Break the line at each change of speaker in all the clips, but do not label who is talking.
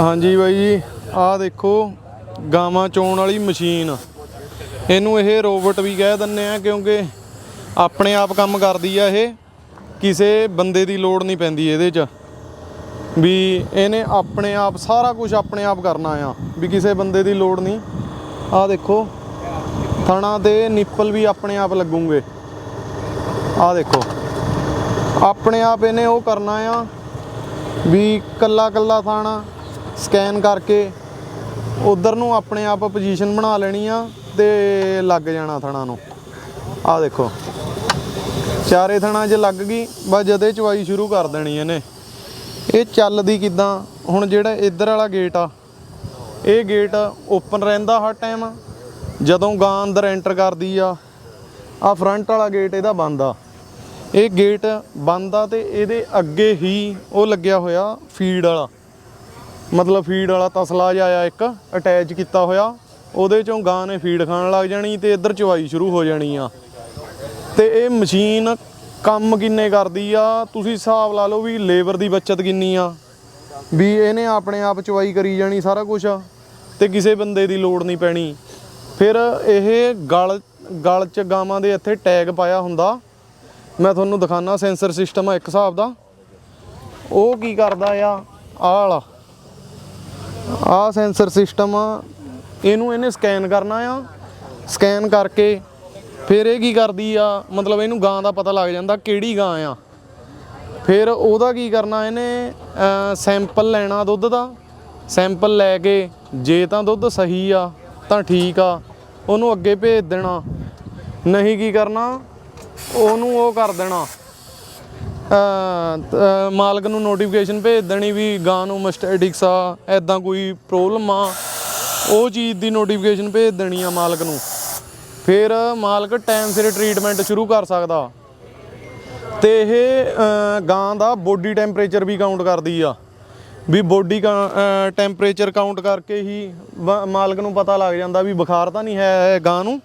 ਹਾਂਜੀ ਬਾਈ ਜੀ, ਆਹ ਦੇਖੋ, ਗਾਵਾਂ ਚੋਣ ਵਾਲੀ ਮਸ਼ੀਨ। ਇਹਨੂੰ ਇਹ ਰੋਬੋਟ ਵੀ ਕਹਿ ਦਿੰਨੇ ਆ, ਕਿਉਂਕਿ ਆਪਣੇ ਆਪ ਕੰਮ ਕਰਦੀ ਆ ਇਹ, ਕਿਸੇ ਬੰਦੇ ਦੀ ਲੋੜ ਨਹੀਂ ਪੈਂਦੀ ਇਹਦੇ 'ਚ। ਵੀ ਇਹਨੇ ਆਪਣੇ ਆਪ, ਸਾਰਾ ਕੁਝ ਆਪਣੇ ਆਪ ਕਰਨਾ ਆ, ਵੀ ਕਿਸੇ ਬੰਦੇ ਦੀ ਲੋੜ ਨਹੀਂ। ਆਹ ਦੇਖੋ, ਥਣਾ ਤੇ ਨਿੱਪਲ ਵੀ ਆਪਣੇ ਆਪ ਲੱਗੂਗੇ। ਆਹ ਦੇਖੋ, ਆਪਣੇ ਆਪ ਇਹਨੇ ਉਹ ਕਰਨਾ ਆ, ਵੀ ਕੱਲਾ ਕੱਲਾ ਥਾਣਾ ਸਕੈਨ ਕਰਕੇ ਉਧਰ ਨੂੰ ਆਪਣੇ ਆਪ ਪੋਜੀਸ਼ਨ ਬਣਾ ਲੈਣੀ ਆ ਤੇ ਲੱਗ ਜਾਣਾ ਥਣਾ ਨੂੰ। ਆਹ ਦੇਖੋ। ਚਾਰੇ ਥਣਾ ਜੇ ਲੱਗ ਗਈ, ਬਸ ਜਦੇ ਚਵਾਈ ਸ਼ੁਰੂ ਕਰ ਦੇਣੀ ਇਹਨੇ। ਇਹ ਚੱਲਦੀ ਕਿਦਾਂ? ਹੁਣ ਜਿਹੜਾ ਇੱਧਰ ਵਾਲਾ ਗੇਟ ਆ, ਇਹ ਗੇਟ ਓਪਨ ਰਹਿੰਦਾ ਹਰ ਟਾਈਮ ਜਦੋਂ ਗਾਂ ਅੰਦਰ ਐਂਟਰ ਕਰਦੀ ਆ ਆ ਫਰੰਟ ਵਾਲਾ ਗੇਟ ਇਹਦਾ ਬੰਦ ਆ। ਇਹ ਗੇਟ ਬੰਦ ਆ ਤੇ ਇਹਦੇ ਅੱਗੇ ਹੀ ਉਹ ਲੱਗਿਆ ਹੋਇਆ ਫੀਡ ਵਾਲਾ। ਮਤਲਬ ਫੀਡ ਵਾਲਾ ਤਸਲਾ ਜਿਹਾ ਆ ਇੱਕ ਅਟੈਚ ਕੀਤਾ ਹੋਇਆ। ਉਹਦੇ ਚੋਂ ਗਾਂ ਨੇ ਫੀਡ ਖਾਣ ਲੱਗ ਜਾਣੀ ਤੇ ਇੱਧਰ ਚਵਾਈ ਸ਼ੁਰੂ ਹੋ ਜਾਣੀ ਆ। ਤੇ ਇਹ ਮਸ਼ੀਨ ਕੰਮ ਕਿੰਨੇ ਕਰਦੀ ਆ? ਤੁਸੀਂ ਹਿਸਾਬ ਲਾ ਲਓ ਵੀ ਲੇਬਰ ਦੀ ਬਚਤ ਕਿੰਨੀ ਆ? ਵੀ ਇਹਨੇ ਆਪਣੇ ਆਪ ਚਵਾਈ ਕਰੀ ਜਾਣੀ ਸਾਰਾ ਕੁਝ ਤੇ ਕਿਸੇ ਬੰਦੇ ਦੀ ਲੋੜ ਨਹੀਂ ਪੈਣੀ। ਫਿਰ ਇਹ ਗਲ ਗਲ ਚ ਗਾਵਾਂ ਦੇ ਇੱਥੇ ਟੈਗ ਪਾਇਆ ਹੁੰਦਾ। ਮੈਂ ਤੁਹਾਨੂੰ ਦਿਖਾਣਾ ਸੈਂਸਰ ਸਿਸਟਮ ਆ ਇੱਕ ਹਿਸਾਬ ਦਾ। ਉਹ ਕੀ ਕਰਦਾ ਆ? ਆਹ ਵਾਲਾ। ਆਹ ਸੈਂਸਰ ਸਿਸਟਮ ਆ। ਇਹਨੂੰ ਇਹਨੇ ਸਕੈਨ ਕਰਨਾ ਆ। ਸਕੈਨ ਕਰਕੇ ਫਿਰ ਇਹ ਕੀ ਕਰਦੀ ਆ, ਮਤਲਬ ਇਹਨੂੰ ਗਾਂ ਦਾ ਪਤਾ ਲੱਗ ਜਾਂਦਾ ਕਿਹੜੀ ਗਾਂ ਆ। ਫਿਰ ਉਹਦਾ ਕੀ ਕਰਨਾ ਇਹਨੇ ਸੈਂਪਲ ਲੈਣਾ ਦੁੱਧ ਦਾ। ਸੈਂਪਲ ਲੈ ਕੇ ਜੇ ਤਾਂ ਦੁੱਧ ਸਹੀ ਆ, ਤਾਂ ਠੀਕ ਆ, ਉਹਨੂੰ ਅੱਗੇ ਭੇਜ ਦੇਣਾ। ਨਹੀਂ ਕੀ ਕਰਨਾ, ਉਹਨੂੰ ਉਹ ਕਰ ਦੇਣਾ। ਮਾਲਕ ਨੂੰ ਨੋਟੀਫਿਕੇਸ਼ਨ ਭੇਜ ਦੇਣੀ ਵੀ ਗਾਂ ਨੂੰ ਮਸਟੈਟਿਕਸ ਆ ਐਦਾਂ ਕੋਈ ਪ੍ਰੋਬਲਮ ਆ। ਉਹ ਚੀਜ਼ ਦੀ ਨੋਟੀਫਿਕੇਸ਼ਨ ਭੇਜ ਦੇਣੀ ਆ ਮਾਲਕ ਨੂੰ। ਫਿਰ ਮਾਲਕ ਟਾਈਮ ਸਿਰ ਟ੍ਰੀਟਮੈਂਟ ਸ਼ੁਰੂ ਕਰ ਸਕਦਾ। ਤੇ ਇਹ ਗਾਂ ਦਾ ਬੋਡੀ ਟੈਂਪਰੇਚਰ ਵੀ ਕਾਊਂਟ ਕਰਦੀ ਆ। ਵੀ ਬੋਡੀ ਟੈਂਪਰੇਚਰ ਕਾਊਂਟ ਕਰਕੇ ਹੀ ਬ- ਮਾਲਕ ਨੂੰ ਪਤਾ ਲੱਗ ਜਾਂਦਾ ਵੀ ਬੁਖਾਰ ਤਾਂ ਨਹੀਂ ਹੈ ਗਾਂ ਨੂੰ।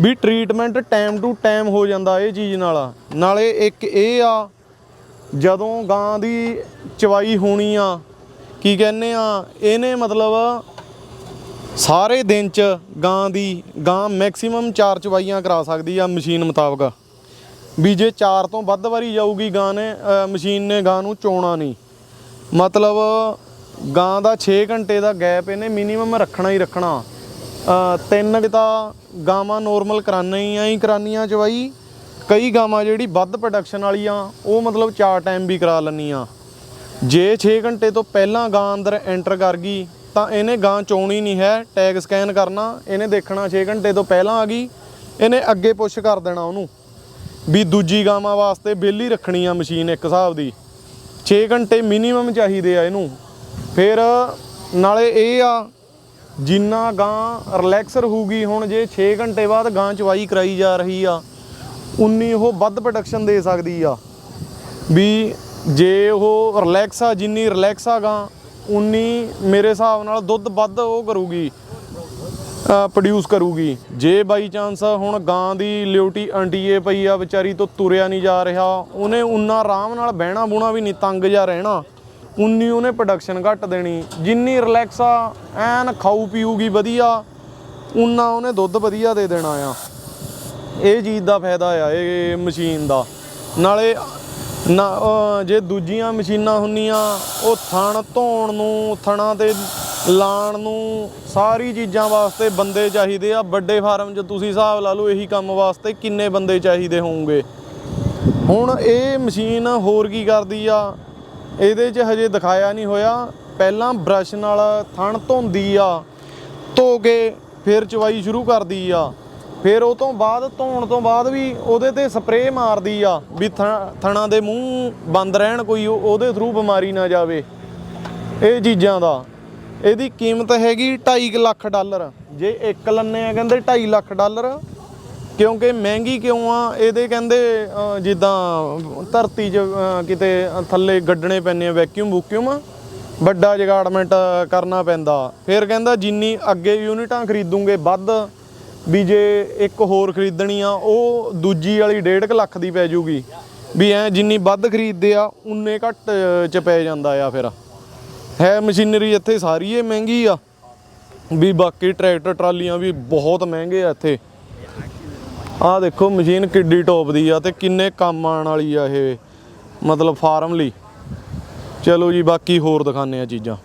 ਵੀ ਟ੍ਰੀਟਮੈਂਟ ਟਾਈਮ ਟੂ ਟਾਈਮ ਹੋ ਜਾਂਦਾ ਇਹ ਚੀਜ਼ ਨਾਲ। ਨਾਲੇ ਇੱਕ ਇਹ ਆ ਜਦੋਂ ਗਾਂ ਦੀ ਚਵਾਈ ਹੋਣੀ ਆ, ਕੀ ਕਹਿੰਦੇ ਆ, ਇਹਨੇ ਮਤਲਬ ਸਾਰੇ ਦਿਨ ਚ ਗਾਂ ਦੀ, ਗਾਂ ਮੈਕਸਿਮਮ 4 ਚਵਾਈਆਂ ਕਰਾ ਸਕਦੀ ਆ ਮਸ਼ੀਨ ਮੁਤਾਬਕ। ਵੀ ਜੇ 4 ਤੋਂ ਵੱਧ ਵਾਰੀ ਜਾਊਗੀ ਗਾਂ ਨੇ ਮਸ਼ੀਨ ਨੇ ਗਾਂ ਨੂੰ ਚੋਣਾ ਨਹੀਂ। ਮਤਲਬ ਗਾਂ ਦਾ 6 ਘੰਟੇ ਦਾ ਗੈਪ ਇਹਨੇ ਮਿਨੀਮਮ ਰੱਖਣਾ ਹੀ ਰੱਖਣਾ। ਤਿੰਨ ਕੁ ਤਾਂ ਗਾਵਾਂ ਨੋਰਮਲ ਕਰਾਨਾ ਹੀ ਆ, ਹੀ ਕਰਾਨੀਆਂ ਚਵਾਈ। ਕਈ ਗਾਵਾਂ ਜਿਹੜੀ ਵੱਧ ਪ੍ਰੋਡਕਸ਼ਨ ਵਾਲੀਆਂ, ਉਹ ਮਤਲਬ ਚਾਰ ਟਾਈਮ ਵੀ ਕਰਾ ਲੈਂਦੀਆਂ। ਜੇ 6 ਘੰਟੇ ਤੋਂ ਪਹਿਲਾਂ ਗਾਂ ਅੰਦਰ ਐਂਟਰ ਕਰ ਗਈ, ਤਾਂ ਇਹਨੇ ਗਾਂ ਚੋਣੀ ਨਹੀਂ ਹੈ ਟੈਗ ਸਕੈਨ ਕਰਨਾ, ਇਹਨੇ ਦੇਖਣਾ 6 ਘੰਟੇ ਤੋਂ ਪਹਿਲਾਂ ਆ ਗਈ, ਇਹਨੇ ਅੱਗੇ ਪੁਸ਼ ਕਰ ਦੇਣਾ ਉਹਨੂੰ। ਵੀ ਦੂਜੀ ਗਾਵਾਂ ਵਾਸਤੇ ਬੇਲੀ ਰੱਖਣੀ ਆ ਮਸ਼ੀਨ ਇੱਕ ਹਿਸਾਬ ਦੀ। 6 ਘੰਟੇ ਮਿਨੀਮਮ ਚਾਹੀਦੇ ਆ ਇਹਨੂੰ। ਫਿਰ ਨਾਲੇ ਇਹ ਆ, ਜਿੰਨਾ ਗਾਂ ਰਿਲੈਕਸ ਹੋਊਗੀ, ਹੁਣ ਜੇ 6 ਘੰਟੇ ਬਾਅਦ ਗਾਂ ਚਵਾਈ ਕਰਾਈ ਜਾ ਰਹੀ ਆ ਉਨੀ ਉਹ ਵੱਧ ਪ੍ਰੋਡਕਸ਼ਨ ਦੇ ਸਕਦੀ ਆ। ਵੀ ਜੇ ਉਹ ਰਿਲੈਕਸ ਆ, ਜਿੰਨੀ ਰਿਲੈਕਸ ਆ ਗਾਂ ਉਨੀ ਮੇਰੇ ਹਿਸਾਬ ਨਾਲ ਦੁੱਧ ਵੱਧ ਉਹ ਕਰੂਗੀ ਪ੍ਰੋਡਿਊਸ ਕਰੂਗੀ। ਜੇ ਬਾਈ ਚਾਂਸ ਹੁਣ ਗਾਂ ਦੀ ਲਿਓਟੀ ਅੰਟੀਏ ਪਈ ਆ, ਵਿਚਾਰੀ ਤੋਂ ਤੁਰਿਆ ਨਹੀਂ ਜਾ ਰਿਹਾ, ਉਹਨੇ ਉਨਾ ਆਰਾਮ ਨਾਲ ਬਹਿਣਾ ਬੁਣਾ ਵੀ ਨਹੀਂ, ਤੰਗ ਜਾ ਰਹਿਣਾ, ਉਨੀ ਉਹਨੇ ਪ੍ਰੋਡਕਸ਼ਨ ਘੱਟ ਦੇਣੀ। ਜਿੰਨੀ ਰਿਲੈਕਸ ਆ, ਐਨ ਖਾਊ ਪੀਊਗੀ ਵਧੀਆ, ਉਨਾ ਉਹਨੇ ਦੁੱਧ ਵਧੀਆ ਦੇ ਦੇਣਾ ਆ। ਇਹ ਚੀਜ਼ ਦਾ ਫਾਇਦਾ ਆ, ਇਹ ਮਸ਼ੀਨ ਦਾ। ਨਾਲੇ ਨਾ ਜੇ ਦੂਜੀਆਂ ਮਸ਼ੀਨਾਂ ਹੁੰਦੀਆਂ, ਉਹ ਥਣ ਧੋਣ ਨੂੰ, ਥਣਾ ਤੇ ਲਾਣ ਨੂੰ ਸਾਰੀ ਚੀਜ਼ਾਂ ਵਾਸਤੇ ਬੰਦੇ ਚਾਹੀਦੇ ਆ। ਵੱਡੇ ਫਾਰਮ 'ਚ ਤੁਸੀਂ ਹਿਸਾਬ ਲਾ ਲਓ, ਇਹੀ ਕੰਮ ਵਾਸਤੇ ਕਿੰਨੇ ਬੰਦੇ ਚਾਹੀਦੇ ਹੋਣਗੇ। ਹੁਣ ਇਹ ਮਸ਼ੀਨ ਹੋਰ ਕੀ ਕਰਦੀ ਆ? ਇਹਦੇ 'ਚ ਹਜੇ ਦਿਖਾਇਆ ਨਹੀਂ ਹੋਇਆ। ਪਹਿਲਾਂ ਬ੍ਰਸ਼ ਨਾਲ ਥਣ ਧੋਂਦੀ ਆ, ਧੋ ਕੇ ਫਿਰ ਚਵਾਈ ਸ਼ੁਰੂ ਕਰਦੀ ਆ। ਫਿਰ ਉਹ ਤੋਂ ਬਾਅਦ ਧੋਣ ਤੋਂ ਬਾਅਦ ਵੀ ਉਹਦੇ ਤੇ ਸਪਰੇਅ ਮਾਰਦੀ ਆ ਵੀ ਥ- ਥਣਾ ਦੇ ਮੂੰਹ ਬੰਦ ਰਹਿਣ ਕੋਈ ਉਹ- ਉਹਦੇ ਥਰੂ ਬਿਮਾਰੀ ਨਾ ਜਾਵੇ। ਇਹ ਚੀਜ਼ਾਂ ਦਾ। ਇਹਦੀ ਕੀਮਤ ਹੈਗੀ 2.5 ਲੱਖ ਡਾਲਰ। ਜੇ ਇੱਕ ਲੰਨੇ ਆ ਕਹਿੰਦੇ 2.5 ਲੱਖ ਡਾਲਰ, ਕਿਉਂਕਿ ਮਹਿੰਗੀ ਕਿਉਂ ਆ? ਇਹਦੇ ਕਹਿੰਦੇ ਜਿੱਦਾਂ ਧਰਤੀ 'ਚ ਕਿਤੇ ਥੱਲੇ ਗੱਡਣੇ ਪੈਂਦੇ ਆ ਵੈਕਿਊਮ ਵੂਕਿਊਮ ਵੱਡਾ ਜਗਾੜਮੈਂਟ ਕਰਨਾ ਪੈਂਦਾ। ਫਿਰ ਕਹਿੰਦਾ ਜਿੰਨੀ ਅੱਗੇ ਯੂਨਿਟਾਂ ਖਰੀਦੂਗੇ ਵੱਧ ਵੀ ਜੇ ਇੱਕ ਹੋਰ ਖਰੀਦਣੀ ਆ, ਉਹ ਦੂਜੀ ਵਾਲੀ 1.5 ਲੱਖ ਦੀ ਪੈ ਜੂਗੀ। ਵੀ ਐ ਜਿੰਨੀ ਵੱਧ ਖਰੀਦਦੇ ਆ, ਉਨੇ ਘੱਟ ਚ ਪੈ ਜਾਂਦਾ ਆ ਫਿਰ। ਹੈ ਮਸ਼ੀਨਰੀ ਇੱਥੇ ਸਾਰੀ ਇਹ ਮਹਿੰਗੀ ਆ। ਵੀ ਬਾਕੀ ਟਰੈਕਟਰ ਟਰਾਲੀਆਂ ਵੀ ਬਹੁਤ ਮਹਿੰਗੇ ਆ ਇੱਥੇ। ਆਹ ਦੇਖੋ ਮਸ਼ੀਨ ਕਿੱਡੀ ਟੌਪ ਦੀ ਆ ਤੇ ਕਿੰਨੇ ਕੰਮ ਆਉਣ ਵਾਲੀ ਆ ਇਹ, ਮਤਲਬ ਫਾਰਮ ਲਈ। ਚਲੋ ਜੀ, ਬਾਕੀ ਹੋਰ ਦਿਖਾਉਂਦੇ ਆ ਚੀਜ਼ਾਂ।